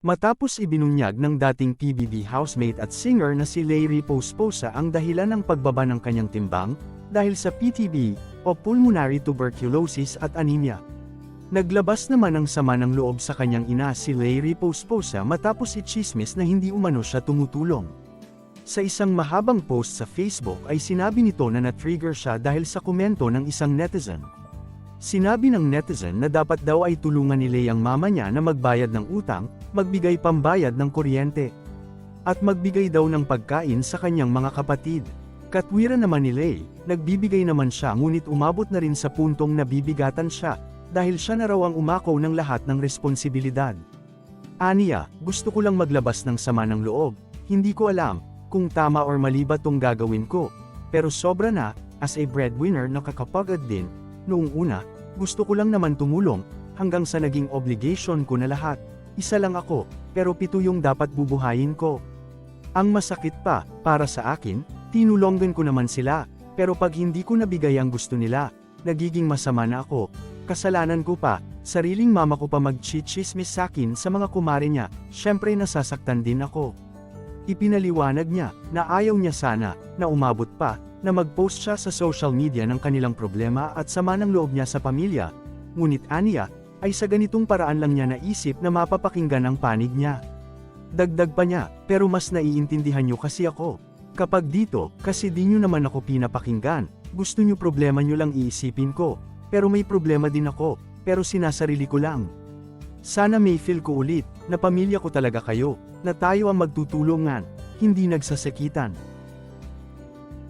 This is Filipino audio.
Matapos ibinunyag ng dating PBB housemate at singer na si Larry Posposa ang dahilan ng pagbaba ng kanyang timbang, dahil sa PTB, o pulmonary tuberculosis at anemia. Naglabas naman ng sama ng loob sa kanyang ina si Larry Posposa matapos ichismis na hindi umano siya tumutulong. Sa isang mahabang post sa Facebook ay sinabi nito na na-trigger siya dahil sa komento ng isang netizen. Sinabi ng netizen na dapat daw ay tulungan ni Lay ang mama niya na magbayad ng utang, magbigay pambayad ng kuryente, at magbigay daw ng pagkain sa kanyang mga kapatid. Katwiran naman ni Lay, nagbibigay naman siya ngunit umabot na rin sa puntong nabibigatan siya, dahil siya na raw ang umakaw ng lahat ng responsibilidad. Aniya, gusto ko lang maglabas ng sama ng loob, hindi ko alam kung tama or mali ba tong gagawin ko, pero sobra na, as a breadwinner nakakapagod din, noong una, gusto ko lang naman tumulong, hanggang sa naging obligation ko na lahat. Isa lang ako, pero pito yung dapat bubuhayin ko. Ang masakit pa, para sa akin, tinulonggan ko naman sila, pero pag hindi ko nabigay ang gusto nila, nagiging masama na ako. Kasalanan ko pa, sariling mama ko pa mag-chichismis sa akin sa mga kumare niya, syempre nasasaktan din ako. Ipinaliwanag niya, na ayaw niya sana, na umabot pa, na mag-post siya sa social media ng kanilang problema at sama ng loob niya sa pamilya. Ngunit aniya, ay sa ganitong paraan lang niya naisip na mapapakinggan ang panig niya. Dagdag pa niya, pero mas naiintindihan niyo kasi ako. Kapag dito, kasi di niyo naman ako pinapakinggan, gusto niyo problema niyo lang iisipin ko, pero may problema din ako, pero sinasarili ko lang. Sana may feel ko ulit, na pamilya ko talaga kayo, na tayo ang magtutulungan, hindi nagsasakitan.